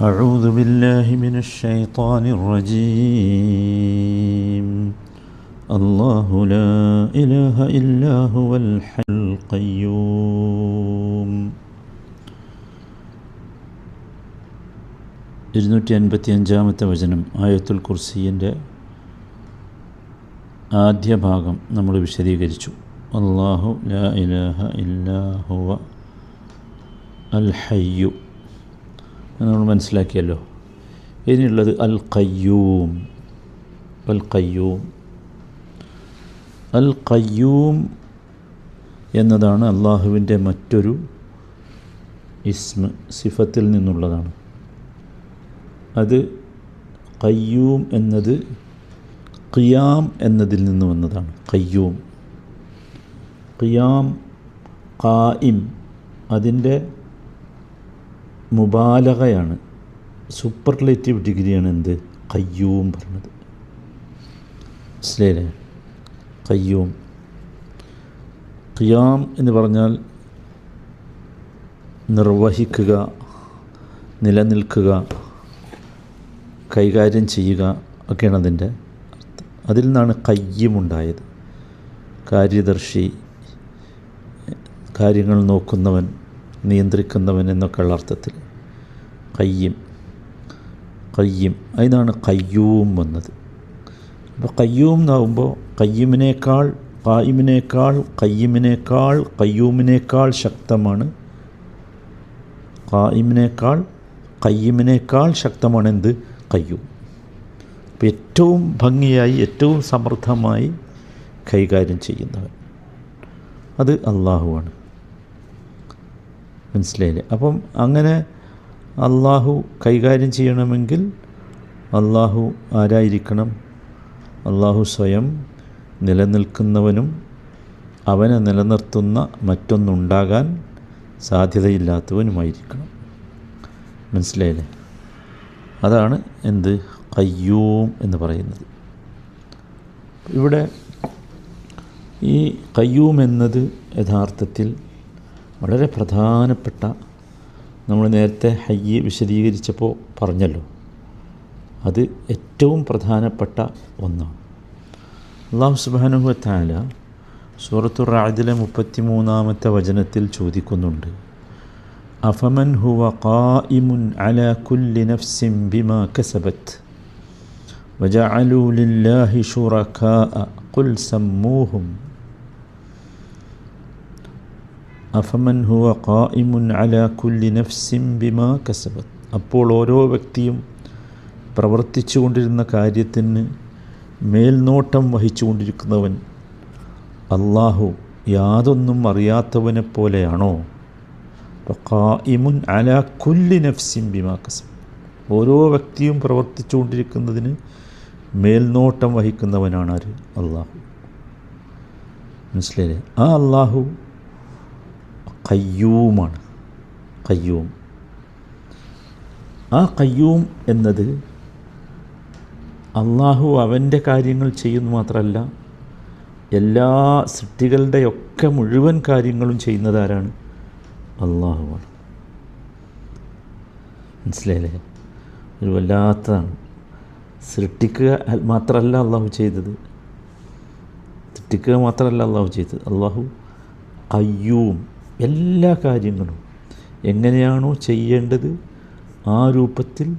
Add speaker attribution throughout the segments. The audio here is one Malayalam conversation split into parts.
Speaker 1: أعوذ بالله من الشيطان الرجيم الله لا إله إلا هو الحي القيوم ഇരുന്നൂറ്റി അൻപത്തി അഞ്ചാമത്തെ വചനം ആയത്തുൽ കുർസിൻ്റെ ആദ്യ ഭാഗം നമ്മൾ വിശദീകരിച്ചു അള്ളാഹു ലാ ഇലാഹ ഇല്ലാഹുവ അൽ ഹയ്യു നമ്മൾ മനസ്സിലാക്കിയല്ലോ. ഇനിയുള്ളത് അൽ ഖയ്യൂം അൽ ഖയ്യൂം അൽ ഖയ്യൂം എന്നതാണ് അള്ളാഹുവിന്റെ മറ്റൊരു ഇസ്മ സിഫത്തിൽ നിന്നുള്ളതാണ്. അത് ഖയ്യൂം എന്നത് ഖിയാം എന്നതിൽ നിന്ന് വന്നതാണ്. ഖയ്യൂം. ഖിയാം ഖായിം അതിന്റെ മുബാലകയാണ്. സൂപ്പർലേറ്റീവ് ഡിഗ്രിയാണ് എന്ത്? കയ്യൂം പറഞ്ഞത്. മനസ്സിലായില്ലേ? കയ്യൂം. ഖിയാം എന്ന് പറഞ്ഞാൽ നിർവഹിക്കുക നിലനിൽക്കുക കൈകാര്യം ചെയ്യുക ഒക്കെയാണ് അതിന്റെ അർത്ഥം. അതിൽ നിന്നാണ് കയ്യുമുണ്ടായത് കാര്യദർശി കാര്യങ്ങൾ നോക്കുന്നവൻ നിയന്ത്രിക്കുന്നവൻ എന്നൊക്കെയുള്ള അർത്ഥത്തിൽ. കയ്യം കയ്യം അതിനാണ് കയ്യൂം വന്നത്. അപ്പോൾ കയ്യൂം എന്നാകുമ്പോൾ കയ്യുമിനേക്കാൾ കായിമിനേക്കാൾ കയ്യുമിനേക്കാൾ കയ്യൂമിനേക്കാൾ ശക്തമാണ്. കായിമിനേക്കാൾ കയ്യുമിനേക്കാൾ ശക്തമാണ് എന്ത്? കയ്യൂം അപ്പോൾ ഏറ്റവും ഭംഗിയായി ഏറ്റവും സമൃദ്ധമായി കൈകാര്യം ചെയ്യുന്നവൻ അത് അള്ളാഹുവാണ് മനസ്സിലായില്ലേ? അപ്പം അങ്ങനെ അള്ളാഹു കൈകാര്യം ചെയ്യണമെങ്കിൽ അള്ളാഹു ആരായിരിക്കണം? അള്ളാഹു സ്വയം നിലനിൽക്കുന്നവനും അവനെ നിലനിർത്തുന്ന മറ്റൊന്നുണ്ടാകാൻ സാധ്യതയില്ലാത്തവനുമായിരിക്കണം. മനസ്സിലായില്ലേ? അതാണ് എന്ത്? കയ്യൂം എന്ന് പറയുന്നത്. ഇവിടെ ഈ കയ്യൂം എന്നത് യഥാർത്ഥത്തിൽ വളരെ പ്രധാനപ്പെട്ട നമ്മൾ നേരത്തെ ഹയ്യ് വിശദീകരിച്ചപ്പോൾ പറഞ്ഞല്ലോ. അത് ഏറ്റവും പ്രധാനപ്പെട്ട ഒന്നാണ്. അള്ളാഹു സുബാനുഹു താല സൂറത്തു റാജിലെ മുപ്പത്തി മൂന്നാമത്തെ വചനത്തിൽ ചോദിക്കുന്നുണ്ട്. അഫമൻ ഹുവ ഖായിമുൻ അല കുല്ലി നഫ്സിം ബിമാ കസബത്ത് വജഅലൂ ലില്ലാഹി ശുറകാഅ ഖുൽ സമ്മൂഹും അഫമൻ ഹുവ ഖായിമുൻ അലാ കുല്ലി നഫ്സിൻ ബിമാ കസബത്. അപ്പോൾ ഓരോ വ്യക്തിയും പ്രവർത്തിച്ചു കൊണ്ടിരുന്ന കാര്യത്തിന് മേൽനോട്ടം വഹിച്ചുകൊണ്ടിരിക്കുന്നവൻ അള്ളാഹു യാതൊന്നും അറിയാത്തവനെ പോലെയാണോ? ഖായിമുൻ അല കുല്ലി നഫ്സിൻ ബിമാ കസബത്. ഓരോ വ്യക്തിയും പ്രവർത്തിച്ചുകൊണ്ടിരിക്കുന്നതിന് മേൽനോട്ടം വഹിക്കുന്നവനാണ് ആര്? അള്ളാഹു മനസ്സിലായില്ലേ? ആ അള്ളാഹു കയ്യൂമാണ് കയ്യൂം ആ കയ്യൂം എന്നത് അള്ളാഹു അവന്റെ കാര്യങ്ങൾ ചെയ്യുന്നു മാത്രമല്ല എല്ലാ സൃഷ്ടികളുടെയൊക്കെ മുഴുവൻ കാര്യങ്ങളും ചെയ്യുന്നത് ആരാണ്? അള്ളാഹുവാണ് മനസ്സിലായില്ലേ? ഒരു വല്ലാത്തതാണ്. സൃഷ്ടിക്കുക മാത്രമല്ല അള്ളാഹു ചെയ്തത്. സൃഷ്ടിക്കുക മാത്രമല്ല അള്ളാഹു ചെയ്തത്. അള്ളാഹു കയ്യൂം എല്ലാ കാര്യങ്ങളും എങ്ങനെയാണോ ചെയ്യേണ്ടത് ആ രൂപത്തിൽ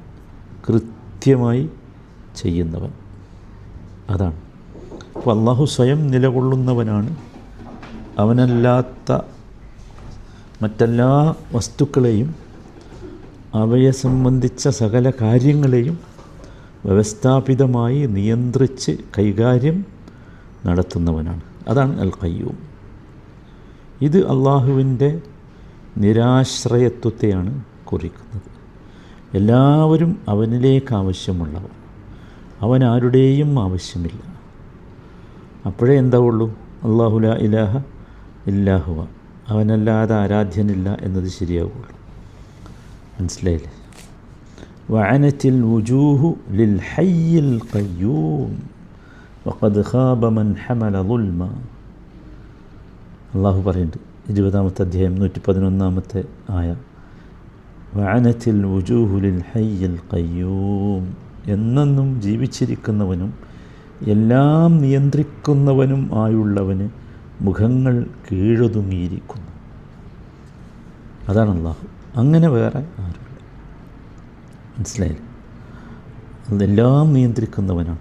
Speaker 1: കൃത്യമായി ചെയ്യുന്നവൻ. അതാണ്. അപ്പോൾ അള്ളാഹു സ്വയം നിലകൊള്ളുന്നവനാണ്. അവനല്ലാത്ത മറ്റെല്ലാ വസ്തുക്കളെയും അവയെ സംബന്ധിച്ച സകല കാര്യങ്ങളെയും വ്യവസ്ഥാപിതമായി നിയന്ത്രിച്ച് കൈകാര്യം നടത്തുന്നവനാണ്. അതാണ് അൽ കയ്യൂം ഇത് അള്ളാഹുവിന്റെ നിരാശ്രയത്വത്തെയാണ് കുറിക്കുന്നത്. എല്ലാവരും അവനിലേക്ക് ആവശ്യമുള്ളവർ. അവൻ ആരുടെയും ആവശ്യമില്ല. അപ്പോഴേ എന്താ ഉള്ളൂ അള്ളാഹുല ഇലാഹ ഇല്ലാഹുവ അവനല്ലാതെ ആരാധ്യനില്ല എന്നത് ശരിയാവുള്ളൂ. മനസ്സിലായില്ലേ? വഅനത്തിൽ വുജൂഹു ലിൽ ഹയ്യിൽ ഖയ്യൂം. വഖദ് ഖാബ മൻ ഹമല ളുൽമ. അള്ളാഹു പറയുന്നുണ്ട് ഇരുപതാമത്തെ അധ്യായം നൂറ്റി പതിനൊന്നാമത്തെ ആയ വാനത്തിൽ വുജൂഹുലിൽ ഹയ്യൽ കയ്യൂം എന്നെന്നും ജീവിച്ചിരിക്കുന്നവനും എല്ലാം നിയന്ത്രിക്കുന്നവനും ആയുള്ളവന് മുഖങ്ങൾ കീഴൊതുങ്ങിയിരിക്കുന്നു. അതാണ് അള്ളാഹു. അങ്ങനെ വേറെ ആരുമില്ല. മനസ്സിലായില്ലേ? അതെല്ലാം നിയന്ത്രിക്കുന്നവനാണ്.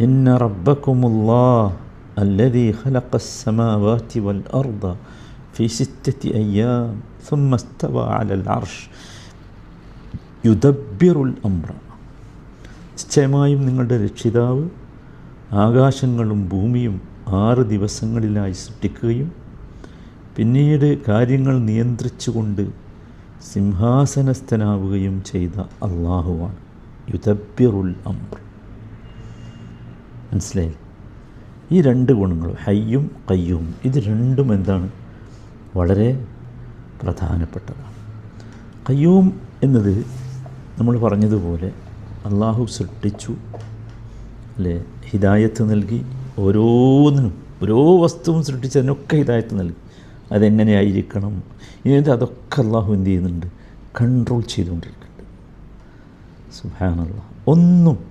Speaker 1: ഇന്ന റബ്ബക്കുമുല്ലാ الذي خلق السماوات والأرض في ستة أيام ثم استوى على العرش يدبر الأمر നിശ്ചയമായും നിങ്ങളുടെ രക്ഷിതാവ് ആകാശങ്ങളും ഭൂമിയും ആറ് ദിവസങ്ങളിലായി സൃഷ്ടിക്കുകയും പിന്നീട് കാര്യങ്ങൾ നിയന്ത്രിച്ചുകൊണ്ട് സിംഹാസനസ്ഥനാവുകയും ചെയ്ത അള്ളാഹുവാണ് യുദബിറുൽ അംർ മനസ്സിലായി ഈ രണ്ട് ഗുണങ്ങളും ഹയ്യും കയ്യും ഇത് രണ്ടും എന്താണ്? വളരെ പ്രധാനപ്പെട്ടതാണ്. കയ്യൂം എന്നത് നമ്മൾ പറഞ്ഞതുപോലെ അള്ളാഹു സൃഷ്ടിച്ചു അല്ലേ? ഹിദായത്ത് നൽകി ഓരോന്നിനും ഓരോ വസ്തുവും സൃഷ്ടിച്ചതിനൊക്കെ ഹിദായത്ത് നൽകി. അതെങ്ങനെയായിരിക്കണം? എന്നിട്ട് അതൊക്കെ അള്ളാഹു എന്ത് ചെയ്യുന്നുണ്ട്? കൺട്രോൾ ചെയ്തുകൊണ്ടിരിക്കുന്നുണ്ട്. സുഹാനുള്ള ഒന്നും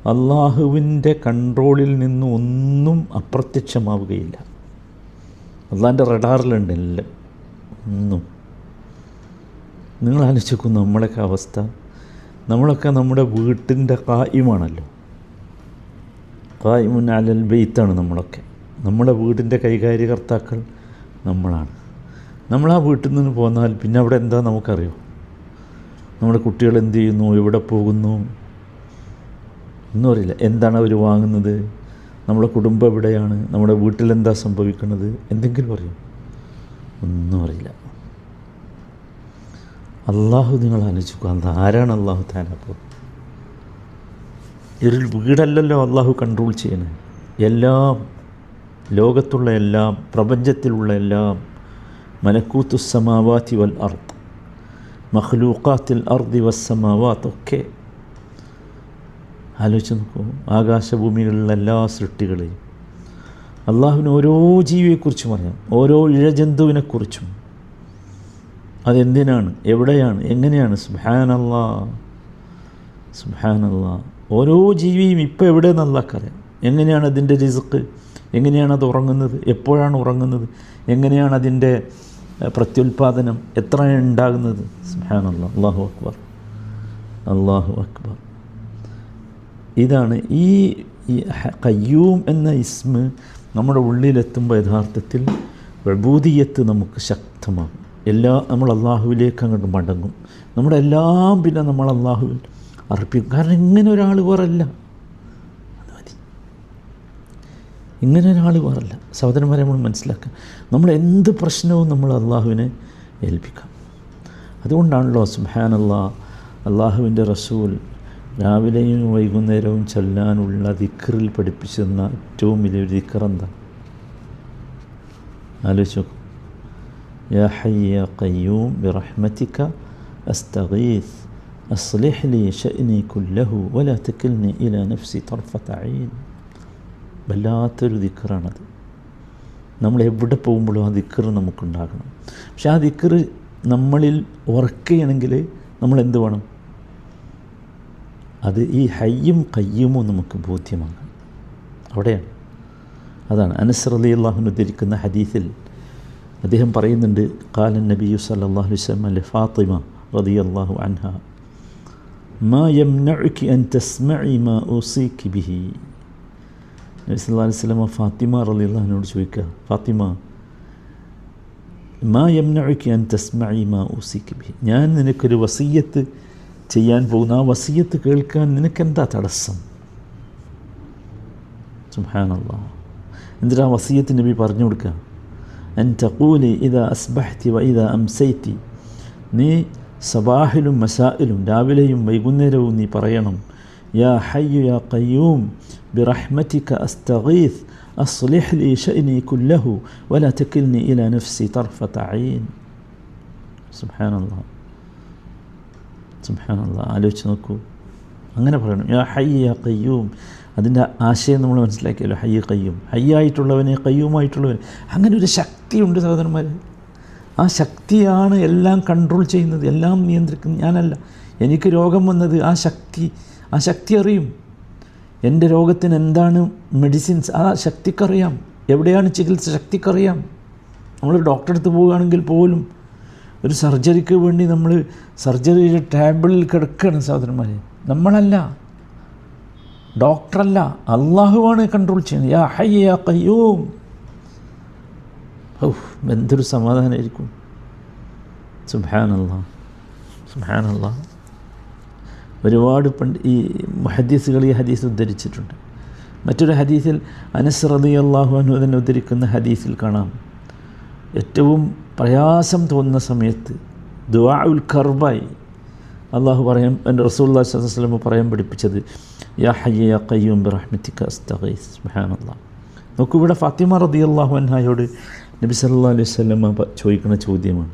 Speaker 1: അള്ളാഹുവിന്റെ കൺട്രോളിൽ നിന്ന് ഒന്നും അപ്രത്യക്ഷമാവുകയില്ല. അള്ളാഹിന്റെ റഡാറിലുണ്ട് എല്ലാം. ഒന്നും. നിങ്ങൾ ആലോചിക്കും നമ്മളൊക്കെ അവസ്ഥ. നമ്മളൊക്കെ നമ്മുടെ വീട്ടിന്റെ കായുമാണല്ലോ കായ്മുൻ അലൽ ബെയ്ത്താണ് നമ്മളൊക്കെ. നമ്മുടെ വീടിന്റെ കൈകാര്യകർത്താക്കൾ നമ്മളാണ്. നമ്മൾ ആ വീട്ടിൽ നിന്ന് പോന്നാൽ പിന്നെ അവിടെ എന്താ നമുക്കറിയോ? നമ്മുടെ കുട്ടികൾ എന്ത് ചെയ്യുന്നു? എവിടെ പോകുന്നു? ഒന്നും എന്താണ് അവർ വാങ്ങുന്നത്? നമ്മുടെ കുടുംബം എവിടെയാണ്? നമ്മുടെ വീട്ടിൽ എന്താ സംഭവിക്കുന്നത്? എന്തെങ്കിലും അറിയും? ഒന്നും അറിയില്ല. അള്ളാഹു നിങ്ങൾ ആലോചിക്കുക അത് ആരാണ് അള്ളാഹു താനപ്പോൾ ഒരു വീടല്ലല്ലോ അള്ളാഹു കൺട്രോൾ ചെയ്യണേ. എല്ലാം ലോകത്തുള്ള എല്ലാം പ്രപഞ്ചത്തിലുള്ള എല്ലാം മലക്കൂത്തു സമാവാത്തി വൽ അർത്ത് മഖ്ലൂഖാത്തിൽ അർദി വസ്സമാവാത്ത് ഒക്കെ ആലോചിച്ച് നോക്കൂ. ആകാശഭൂമികളിലുള്ള എല്ലാ സൃഷ്ടികളെയും അള്ളാഹുവിന് ഓരോ ജീവിയെക്കുറിച്ചും അറിയാം. ഓരോ ഇഴജന്തുവിനെക്കുറിച്ചും. അതെന്തിനാണ്? എവിടെയാണ്? എങ്ങനെയാണ്? സുബാനല്ലാ സുബാനല്ലാ ഓരോ ജീവിയും ഇപ്പോൾ എവിടെ നല്ലാക്കറിയാം എങ്ങനെയാണ് അതിന്റെ റിസ്ക്? എങ്ങനെയാണ് അത് ഉറങ്ങുന്നത്? എപ്പോഴാണ് ഉറങ്ങുന്നത്? എങ്ങനെയാണ് അതിന്റെ പ്രത്യുൽപാദനം? എത്രയാണ് ഉണ്ടാകുന്നത്? സുബാനല്ലാ അള്ളാഹു അക്ബർ. അള്ളാഹു അക്ബർ. ഇതാണ് ഈ കയ്യൂം എന്ന ഇസ്മ് നമ്മുടെ ഉള്ളിലെത്തുമ്പോൾ യഥാർത്ഥത്തിൽ പ്രബൂതിയത്ത് നമുക്ക് ശക്തമാകും. എല്ലാ നമ്മൾ അള്ളാഹുവിലേക്ക് അങ്ങോട്ട് മടങ്ങും. നമ്മുടെ എല്ലാം പിന്നെ നമ്മൾ അള്ളാഹുവിൽ അർപ്പിക്കും. കാരണം ഇങ്ങനെ ഒരാൾ വേറല്ല. ഇങ്ങനെ ഒരാൾ വേറല്ല. സഹോദരന്മാരെ നമ്മൾ മനസ്സിലാക്കാം നമ്മൾ എന്ത് പ്രശ്നവും നമ്മൾ അള്ളാഹുവിനെ ഏൽപ്പിക്കാം. അതുകൊണ്ടാണല്ലോ അള്ളാഹ് അള്ളാഹുവിന്റെ റസൂൽ രാവിലെയും വൈകുന്നേരവും ചൊല്ലാനുള്ള ദിക്കറിൽ പഠിപ്പിച്ചെന്ന ഏറ്റവും വലിയൊരു ദിക്കർ എന്താ ആലോചിച്ചു يا حي يا قيوم برحمتك أستغيث أصلح لي شأني كله ولا تكلني إلى نفسي طرفة عين വല്ലാത്തൊരു ദിക്കറാണത് നമ്മൾ എവിടെ പോകുമ്പോഴും ആ ദിക്കർ നമുക്കുണ്ടാകണം പക്ഷെ ആ ദിക്കർ നമ്മളിൽ ഉറക്കുകയാണെങ്കിൽ നമ്മൾ എന്ത് വേണം അത് ഈ ഹയ്യും കയ്യുമോ നമുക്ക് ബോധ്യമാകണം അവിടെയാണ്. അതാണ്. അനസ് അലി അള്ളാഹുൻ ഉദ്ധരിക്കുന്ന ഹദീസിൽ അദ്ദേഹം പറയുന്നുണ്ട് കാലൻ നബിയു സല്ലാഹു വസ്ലം അല്ലെ ഫാത്തിമ റതി അള്ളാഹു അൻഹ മാ യംനഉകി അൻ തസ്മഇ മാ ഉസീകി ബിഹി. നബി സല്ലല്ലാഹു അലൈഹി വസല്ലം ഫാത്തിമ റളി അള്ളാഹുവിനോട് ചോദിക്കുക ഫാത്തിമ മാ യംനഉകി അൻ തസ്മഇ മാ ഉസീകി ബിഹി. ഞാൻ നിനക്കൊരു വസീയത്ത് ചെയ്യാൻ പോകുന്ന ആ വസീയത്ത് കേൾക്കാൻ നിനക്കെന്താ തടസ്സം? സുബ്ഹാനല്ലാ. എന്തിനാ വസീയത്ത് നബി പറഞ്ഞു കൊടുക്കുക? അൻ തഖൂലി ഇതാ അസ്ബഹ്തി വ ഇതാ അംസൈത്തി നീ സബാഹിലും മസായിലും രാവിലെയും വൈകുന്നേരവും നീ പറയണം യാ ഹയ്യു യാ ഖയ്യൂം ബിറഹ്മതിക അസ്തഗീസ് അസ്ലിഹ് ലി ഷഅനി കുല്ലഹു വലാ തകിൽനി ഇലാ നഫ്സി തർഫത ഐൻ സുബ്ഹാനല്ലാഹ് സുബ്ഹാനല്ലാഹ് ആലോചിച്ച് നോക്കൂ. അങ്ങനെ പറയണം. യാ ഹയ്യ യാ കയ്യൂം അതിന്റെ ആശയം നമ്മൾ മനസ്സിലാക്കിയല്ലോ ഹയ്യ കയ്യും ഹയ്യായിട്ടുള്ളവനെ കയ്യുമായിട്ടുള്ളവന് അങ്ങനെ ഒരു ശക്തിയുണ്ട് സഹോദരന്മാർ ആ ശക്തിയാണ് എല്ലാം കൺട്രോൾ ചെയ്യുന്നത് എല്ലാം നിയന്ത്രിക്കുന്നത്. ഞാനല്ല. എനിക്ക് രോഗം വന്നത് ആ ശക്തി ആ ശക്തി അറിയും. എന്റെ രോഗത്തിന് എന്താണ് മെഡിസിൻസ് ആ ശക്തിക്കറിയാം. എവിടെയാണ് ചികിത്സ? ശക്തിക്കറിയാം. നമ്മൾ ഡോക്ടറെ അടുത്ത് പോവുകയാണെങ്കിൽ പോലും ഒരു സർജറിക്ക് വേണ്ടി നമ്മൾ സർജറിയുടെ ടേബിളിൽ കിടക്കുകയാണ് സഹോദരന്മാരെ നമ്മളല്ല. ഡോക്ടറല്ല. അള്ളാഹുവാണ് കൺട്രോൾ ചെയ്യുന്നത്. യാ ഹൈ യാ കയ്യൂം ഓ എന്തൊരു സമാധാനമായിരിക്കും സുബാനല്ല സുബാനല്ല ഒരുപാട് പണ്ട് ഈ ഹദീസുകൾ ഈ ഹദീസ് ഉദ്ധരിച്ചിട്ടുണ്ട്. മറ്റൊരു ഹദീസിൽ അനസ് റതി അള്ളാഹു അനുദിനെ ഉദ്ധരിക്കുന്ന ഹദീസിൽ കാണാം. ഏറ്റവും പ്രയാസം തോന്നുന്ന സമയത്ത് ദുവാ ഉൽ കർബായി. അള്ളാഹു പറയാൻ എന്റെ റസൂല്ലാ പറയാൻ പഠിപ്പിച്ചത് യാ ഹയ്യ കയ്യൂം ബിറഹ്മത്തിക്ക അസ്തഗീസ് സുബ്ഹാനല്ലാ. നോക്കൂ ഇവിടെ ഫാത്തിമ റതി അള്ളാഹു അൻഹായോട് നബി സല്ലാ അലൈഹി സ്വലമ ചോദിക്കുന്ന ചോദ്യമാണ്.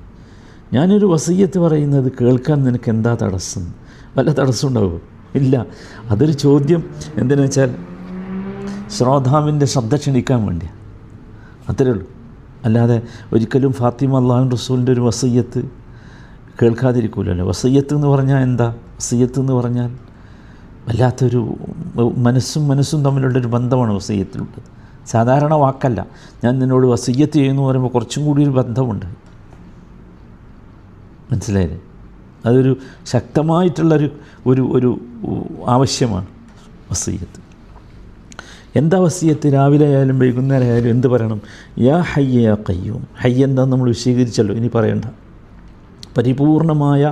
Speaker 1: ഞാനൊരു വസീയത്ത് പറയുന്നത് കേൾക്കാൻ നിനക്ക് എന്താ തടസ്സം? വല്ല തടസ്സം ഉണ്ടാവുമോ? ഇല്ല. അതൊരു ചോദ്യം എന്തിനു വെച്ചാൽ ശ്രോതാവിന്റെ ശബ്ദ ക്ഷണിക്കാൻ വേണ്ടിയാണ് അത്രേ ഉള്ളൂ. അല്ലാതെ ഒരിക്കലും ഫാത്തിമ അള്ളാഹു റസൂലിന്റെ ഒരു വസയ്യത്ത് കേൾക്കാതിരിക്കൂലല്ലോ. വസയ്യത്ത് എന്ന് പറഞ്ഞാൽ എന്താ? വസയ്യത്ത് എന്ന് പറഞ്ഞാൽ വല്ലാത്തൊരു മനസ്സും മനസ്സും തമ്മിലുള്ളൊരു ബന്ധമാണ് വസയ്യത്തിലുള്ളത് സാധാരണ വാക്കല്ല. ഞാൻ നിന്നോട് വസയ്യത്ത് ചെയ്യുന്നു പറയുമ്പോൾ കുറച്ചും കൂടി ഒരു ബന്ധമുണ്ട്. മനസ്സിലായില്ലേ? അതൊരു ശക്തമായിട്ടുള്ളൊരു ഒരു ഒരു ആവശ്യമാണ് വസയ്യത്ത് എന്താ വസീയത്ത്? രാവിലെ ആയാലും വൈകുന്നേരം ആയാലും എന്ത് പറയണം? യാ ഹയ്യ യാ കയ്യൂം ഹയ്യ എന്താന്ന് നമ്മൾ വിശീകരിച്ചല്ലോ ഇനി പറയണ്ട. പരിപൂർണമായ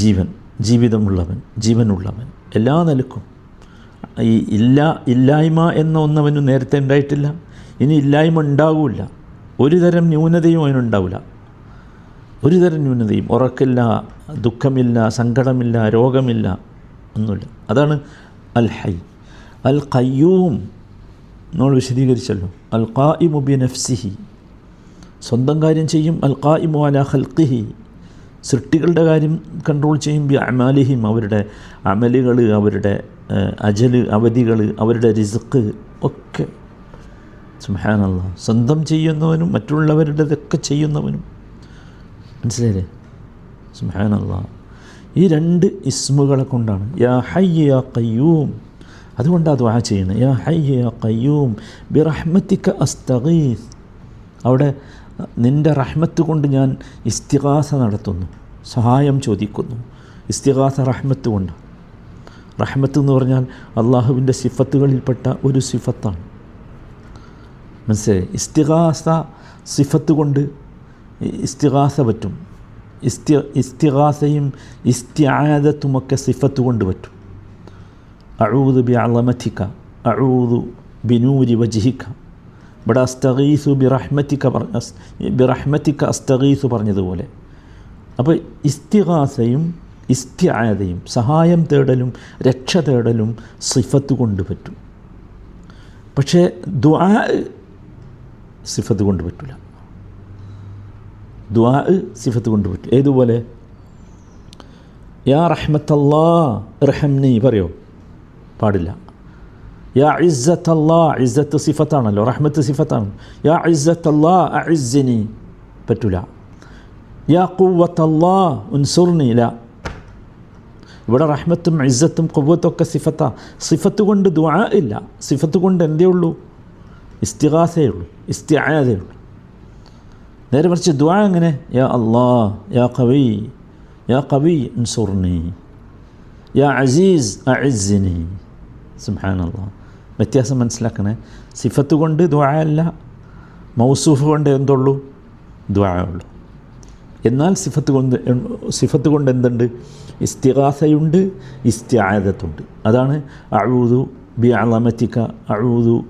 Speaker 1: ജീവൻ ജീവിതമുള്ളവൻ ജീവനുള്ളവൻ എല്ലാ നിലക്കും. ഈ ഇല്ല ഇല്ലായ്മ എന്ന ഒന്നവന് നേരത്തെ ഉണ്ടായിട്ടില്ല. ഇനി ഇല്ലായ്മ ഉണ്ടാകില്ല ഒരു തരം ന്യൂനതയും അവനുണ്ടാവില്ല ഒരു തരം ന്യൂനതയും ഉറക്കില്ല ദുഃഖമില്ല സങ്കടമില്ല രോഗമില്ല ഒന്നുമില്ല. അതാണ് അൽ ഹൈ അൽ ഖയ്യൂം നമ്മൾ വിശദീകരിച്ചല്ലോ. അൽ ഖായിമു ബി നഫ്സിഹി സ്വന്തം കാര്യം ചെയ്യും. അൽ ഖായിമു അല ഖൽഖിഹി. സൃഷ്ടികളുടെ കാര്യം കൺട്രോൾ ചെയ്യും. ബി അമാലിഹിം. അവരുടെ അമലുകൾ അവരുടെ അജൽ അവധികൾ അവരുടെ റിസ്ക് ഒക്കെ. സുഹാനല്ല സ്വന്തം ചെയ്യുന്നവനും മറ്റുള്ളവരുടേതൊക്കെ ചെയ്യുന്നവനും. മനസ്സിലായില്ലേ? സുഹാനല്ല ഈ രണ്ട് ഇസ്മുകളെ കൊണ്ടാണ്. യാ ഹയ്യ യാ കയ്യൂം അതുകൊണ്ടാണ് ദ്വാ ചെയ്യുന്നത് യാ ഹയ്യ യാ കയ്യൂം ബി റഹ്മത്തിക്ക അസ്തഗീസ്. അവിടെ നിന്റെ റഹ്മത്ത് കൊണ്ട് ഞാൻ ഇസ്തിഹാസ നടത്തുന്നു സഹായം ചോദിക്കുന്നു. ഇസ്തിഹാസ റഹ്മത്ത് കൊണ്ട്. റഹ്മത്ത് എന്ന് പറഞ്ഞാൽ അള്ളാഹുവിന്റെ സിഫത്തുകളിൽപ്പെട്ട ഒരു സിഫത്താണ്. മനസ്സിലായി? ഇസ്തിഹാസ സിഫത്ത് കൊണ്ട് ഇസ്തിഹാസ പറ്റും. ഇസ്തി ഇസ്തിഹാസയും ഇസ്തിയാദത്തുമൊക്കെ സിഫത്ത് കൊണ്ട് പറ്റും. അഴൂദ് ബി അളമത്തിക്ക അഴൂതു ബിനൂരി വജിഹിക്ക ഇവിടെ അസ്തഗീസു ബി റഹ്മത്തിക്ക പറഞ്ഞ ബി റഹ്മത്തിക്ക അസ്തഗീസു പറഞ്ഞതുപോലെ. അപ്പോൾ ഇസ്തിഹാസയും ഇസ്തിയായതയും സഹായം തേടലും രക്ഷ തേടലും സിഫത്ത് കൊണ്ട് പറ്റും. പക്ഷേ ദ്വാ സിഫത്ത് കൊണ്ട് പറ്റില്ല ദ്വാ സിഫത്ത് കൊണ്ട് പറ്റും. ഏതുപോലെ? യാ റഹ്മത്തല്ലാ റഹംനി പറയോ? പാടില്ല. യാ ഇസ്സത്ത് അല്ലാ ഇസ്സത്ത് സിഫത്താണല്ലോ റഹ്മത്ത് സിഫത്താണ്. യാ ഇസ്സത്ത് അല്ലാ അഇസ്സിനി. പറ്റൂല. യാ കുവത്ത് അല്ലാ ഉൻസുർനി ല. ഇവിടെ റഹ്മത്തും ഇസ്സത്തും കുവ്വത്തും ഒക്കെ സിഫത്താ കൊണ്ട് ദുആ ഇല്ല. സിഫത്ത് കൊണ്ട് എന്തേ ഉള്ളൂ? ഇസ്തിഹാസയേ ഉള്ളൂ. ഇസ്തിയാതേ ഉള്ളൂ. നേരെ മറിച്ച് ദുആ എങ്ങനെ? യാ അല്ലാ യാ കവി യാ കവി ഉൻസുർനി. യാ അസീസ് അഇസ്സിനി. സുബ്ഹാനല്ലാ. വ്യത്യാസം മനസ്സിലാക്കണേ? സിഫത്ത് കൊണ്ട് ദ്വാ അല്ല മൗസൂഫ് കൊണ്ട് എന്തുള്ളൂ? ദ്വാ ഉള്ളൂ. എന്നാൽ സിഫത്ത് കൊണ്ട് സിഫത്ത് കൊണ്ട് എന്തുണ്ട്? ഇസ്തിഹാസയുണ്ട് ഇസ്തിയാദത്തുണ്ട് അതാണ് അഴൂതു ബി അളമത്തിക്ക അഴൂതു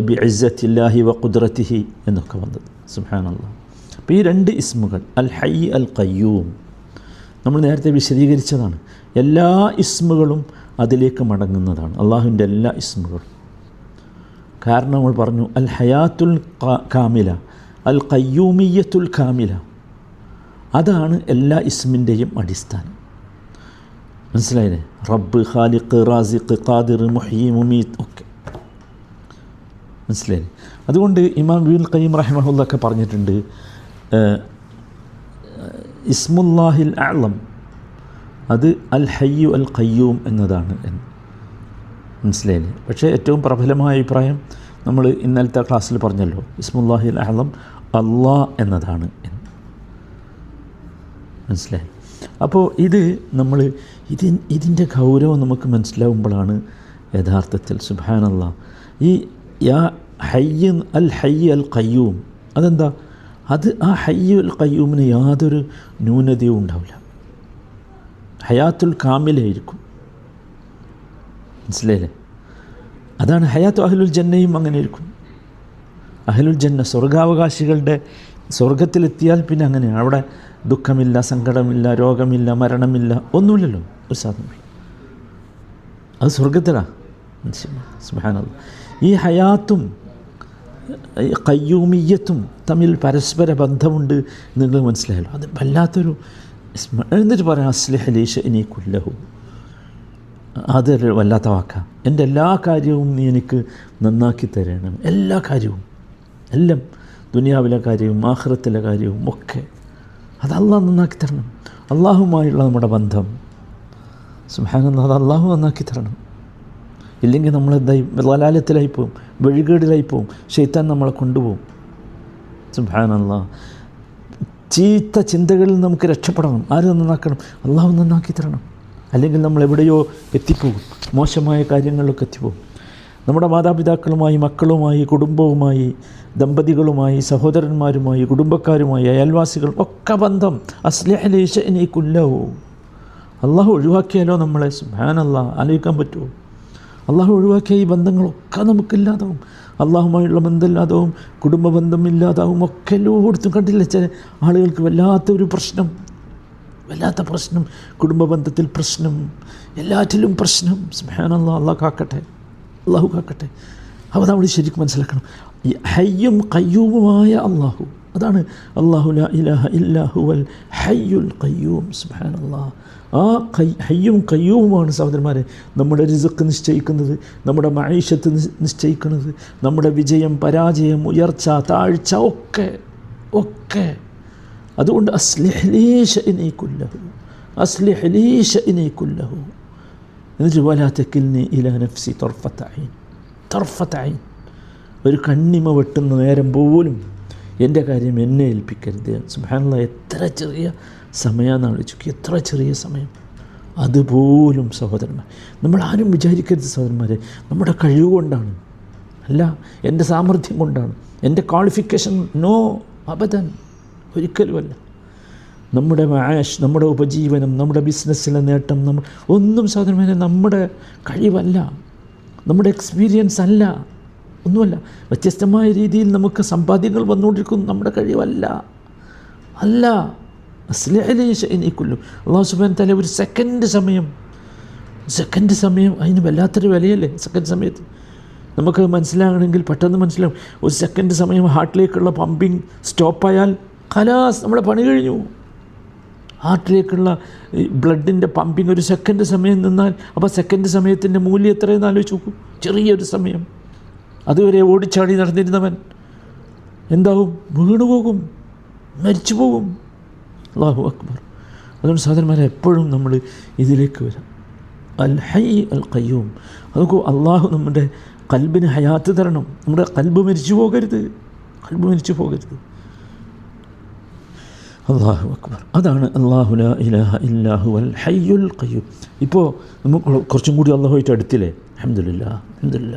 Speaker 1: ബി ഇസ്സത്തില്ലാഹി വ കുദ്രത്തിഹി എന്നൊക്കെ വന്നത്. സുഹാനല്ല അപ്പോൾ ഈ രണ്ട് ഇസ്മുകൾ അൽ ഹൈ അൽ കയ്യൂം നമ്മൾ നേരത്തെ വിശദീകരിച്ചതാണ്. എല്ലാ ഇസ്മുകളും അതിലേക്ക് മടങ്ങുന്നതാണ് അള്ളാഹുവിന്റെ എല്ലാ ഇസ്മുകളും. കാരണം നമ്മൾ പറഞ്ഞു അൽ ഹയാത്തുൽ കാമില അൽ കയ്യൂമിയത്തുൽ കാമില. അതാണ് എല്ലാ ഇസ്മിന്റെയും അടിസ്ഥാനം. മനസ്സിലായില്ലേ? റബ്ബ് ഖാലിഖ് റാസിഖ് ഖാദിർ മുഹീ മുമീത്ത് ഒക്കെ. മനസ്സിലായില്ലേ? അതുകൊണ്ട് ഇമാം വീൽ ഖയ്യം റഹ്മഹുല്ലൊക്കെ പറഞ്ഞിട്ടുണ്ട് ഇസ്മുല്ലാഹിൽ ആളം അത് അൽ ഹയ്യു അൽ ഖയ്യൂം എന്നതാണ് എന്ന്. മനസ്സിലായില്ലേ? പക്ഷേ ഏറ്റവും പ്രബലമായ അഭിപ്രായം നമ്മൾ ഇന്നലത്തെ ക്ലാസ്സിൽ പറഞ്ഞല്ലോ ഇസ്മുല്ലാഹി അഹ്ലം അള്ളാ എന്നതാണ് എന്ന്. മനസ്സിലായി? അപ്പോൾ ഇത് നമ്മൾ ഇതി ഇതിന്റെ ഗൗരവം നമുക്ക് മനസ്സിലാവുമ്പോഴാണ് യഥാർത്ഥത്തിൽ സുബാനല്ല ഈ യാ ഹയ്യ അൽ ഹയ്യ അൽ ഖയ്യൂം അതെന്താ? അത് ആ ഹയ്യ അൽ ഖയ്യൂമിന് യാതൊരു ന്യൂനതയും ഉണ്ടാവില്ല. ഹയാത്തുൽ കാമിലായിരിക്കും മനസ്സിലായില്ലേ? അതാണ് ഹയാത്ത് അഹ്ലുൽ ജന്നയും അങ്ങനെ ഇരിക്കും അഹ്ലുൽ ജന്ന സ്വർഗാവകാശികളുടെ സ്വർഗത്തിലെത്തിയാൽ പിന്നെ അങ്ങനെയാണ്. അവിടെ ദുഃഖമില്ല സങ്കടമില്ല രോഗമില്ല മരണമില്ല ഒന്നുമില്ലല്ലോ ഒരു സാധനം അത് സ്വർഗത്തിലാണ് ഈ ഹയാത്തും കയ്യൂമിയത്തും തമ്മിൽ പരസ്പര ബന്ധമുണ്ട് നിങ്ങൾ മനസ്സിലായല്ലോ. അത് വല്ലാത്തൊരു സ്മ- എന്നിട്ട് പറയാം അസ്ലിഹ് ലീഷ ഇനി കുല്ലഹു. അതൊരു വല്ലാത്ത വാക്ക. എന്റെ എല്ലാ കാര്യവും നീ എനിക്ക് നന്നാക്കി തരണം. എല്ലാ കാര്യവും. എല്ലാം ദുനിയാവിലെ കാര്യവും ആഹ്റത്തിലെ കാര്യവും ഒക്കെ. അത് അള്ളാഹ് നന്നാക്കി തരണം. അള്ളാഹുമായുള്ള നമ്മുടെ ബന്ധം. സുഹാനന്ദ അത് അള്ളാഹു നന്നാക്കി തരണം. ഇല്ലെങ്കിൽ നമ്മൾ എന്തായി വലാലത്തിലായി പോവും വഴികേടിലായി പോവും ഷെയ്ത്താൻ നമ്മളെ കൊണ്ടുപോകും സുഹാനല്ലാ ചീത്ത ചിന്തകളിൽ നമുക്ക് രക്ഷപ്പെടണം. ആര് നന്നാക്കണം? അള്ളാഹു നന്നാക്കി തരണം. അല്ലെങ്കിൽ നമ്മൾ എവിടെയോ എത്തിപ്പോകും. മോശമായ കാര്യങ്ങളിലൊക്കെ എത്തിപ്പോകും. നമ്മുടെ മാതാപിതാക്കളുമായി മക്കളുമായി കുടുംബവുമായി ദമ്പതികളുമായി സഹോദരന്മാരുമായി കുടുംബക്കാരുമായി അയൽവാസികളും ഒക്കെ ബന്ധം. അസ്ലേഹലേശ എനിക്കുല്ലോ അള്ളാഹു ഒഴിവാക്കിയാലോ നമ്മളെ? സുഹാനല്ല ആലോചിക്കാൻ പറ്റുമോ? അള്ളാഹു ഒഴിവാക്കിയ ഈ ബന്ധങ്ങളൊക്കെ നമുക്കില്ലാതാവും. അള്ളാഹുമായുള്ള ബന്ധമില്ലാതാവും കുടുംബ ബന്ധമില്ലാതാവും ഒക്കെ എല്ലായിടത്തും കണ്ടില്ല ചില ആളുകൾക്ക് വല്ലാത്തൊരു പ്രശ്നം. വല്ലാത്ത പ്രശ്നം. കുടുംബ ബന്ധത്തിൽ പ്രശ്നം. എല്ലാറ്റിലും പ്രശ്നം. സുഹാനല്ല അള്ളാഹ് കാക്കട്ടെ. അള്ളാഹു കാക്കട്ടെ. അപ്പോൾ നമ്മൾ ശരിക്കും മനസ്സിലാക്കണം. ഹയ്യും കയ്യൂമുമായ അള്ളാഹു. അതാണ് അള്ളാഹു ലാ ഇലാഹ ഇല്ലാഹു അൽ ഹയ്യുൽ കയ്യൂം അള്ളാഹ് ആ കൈ ഹയ്യും കയ്യവുമാണ് സഹോദരന്മാരെ. നമ്മുടെ റിസക്ക് നിശ്ചയിക്കുന്നത് നമ്മുടെ മൈഷത്ത് നിശ്ചയിക്കുന്നത് നമ്മുടെ വിജയം പരാജയം ഉയർച്ച താഴ്ച ഒക്കെ ഒക്കെ. അതുകൊണ്ട് അസ്ലിഹ്ലീഷ ഇനീക്കുല്ലഹു അസ്ലിഹ്ലീഷ ഇനീക്കുല്ലഹു എന്നിട്ട് വലാത്തക്കിൽനി ഇല നഫ്സി തൊർഫത്തായി തൊർഫത്തായി ഒരു കണ്ണിമ വെട്ടുന്ന നേരം പോലും എന്റെ കാര്യം എന്നെ ഏൽപ്പിക്കരുത്. സുഹാനുള്ള എത്ര ചെറിയ സമയമെന്ന് ആലോചിക്കും എത്ര ചെറിയ സമയം? അതുപോലും സഹോദരന്മാർ. നമ്മൾ ആരും വിചാരിക്കരുത് സഹോദരന്മാരെ. നമ്മുടെ കഴിവ് കൊണ്ടാണ് അല്ല എന്റെ സാമർഥ്യം കൊണ്ടാണ്. എന്റെ ക്വാളിഫിക്കേഷൻ നോ അബദൻ ഒരിക്കലുമല്ല. നമ്മുടെ മാഷ് നമ്മുടെ ഉപജീവനം നമ്മുടെ ബിസിനസ്സിലെ നേട്ടം നമ്മൾ ഒന്നും സഹോദരന്മാരെ നമ്മുടെ കഴിവല്ല. നമ്മുടെ എക്സ്പീരിയൻസ് അല്ല. ഒന്നുമല്ല. വ്യത്യസ്തമായ രീതിയിൽ നമുക്ക് സമ്പാദ്യങ്ങൾ വന്നുകൊണ്ടിരിക്കുന്നു. നമ്മുടെ കഴിവല്ല. അല്ല. അസ്ലേലേശ എനിക്കുള്ളൂ അള്ളാഹു സുബാൻ തല ഒരു സെക്കൻഡ് സമയം. സെക്കൻഡ് സമയം അതിന് വല്ലാത്തൊരു വിലയല്ലേ? സെക്കൻഡ് സമയത്ത്. നമുക്ക് മനസ്സിലാകണമെങ്കിൽ പെട്ടെന്ന് മനസ്സിലാവും. ഒരു സെക്കൻഡ് സമയം ഹാർട്ടിലേക്കുള്ള പമ്പിങ് സ്റ്റോപ്പായാൽ കലാസ് നമ്മുടെ പണി കഴിഞ്ഞു. ഹാർട്ടിലേക്കുള്ള ബ്ലഡിന്റെ പമ്പിങ് ഒരു സെക്കൻഡ് സമയം നിന്നാൽ അപ്പോൾ സെക്കൻഡ് സമയത്തിന്റെ മൂല്യം എത്രയെന്ന് ആലോചിച്ച് നോക്കൂ. ചെറിയൊരു സമയം. അതുവരെ ഓടിച്ചാടി നടന്നിരുന്നവൻ എന്താവും? വീണുപോകും. മരിച്ചു പോകും അള്ളാഹു അക്ബർ. അതുകൊണ്ട് സഹോദരന്മാരെ എപ്പോഴും നമ്മൾ ഇതിലേക്ക് വരാം. അൽ ഹൈ അൽ കയ്യൂം അതൊക്കെ അള്ളാഹു നമ്മുടെ കൽബിന് ഹയാത്ത് തരണം. നമ്മുടെ കൽബ് മരിച്ചു പോകരുത്. കൽബ് മരിച്ചു പോകരുത്. അള്ളാഹു അക്ബർ. അതാണ് അള്ളാഹു ഇലാഹ ഇല്ലാഹു അൽ ഹയ്യുൽ ഖയ്യൂം. ഇപ്പോൾ നമുക്ക് കുറച്ചും കൂടി അള്ളാഹുമായിട്ട് അടുത്തില്ലേ? അഹമ്മദില്ല അഹമ്മദില്ല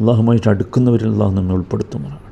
Speaker 1: അള്ളാഹുമായിട്ട് അടുക്കുന്നവരിൽ നമ്മൾ ഉൾപ്പെടുത്തുമാറാണ്.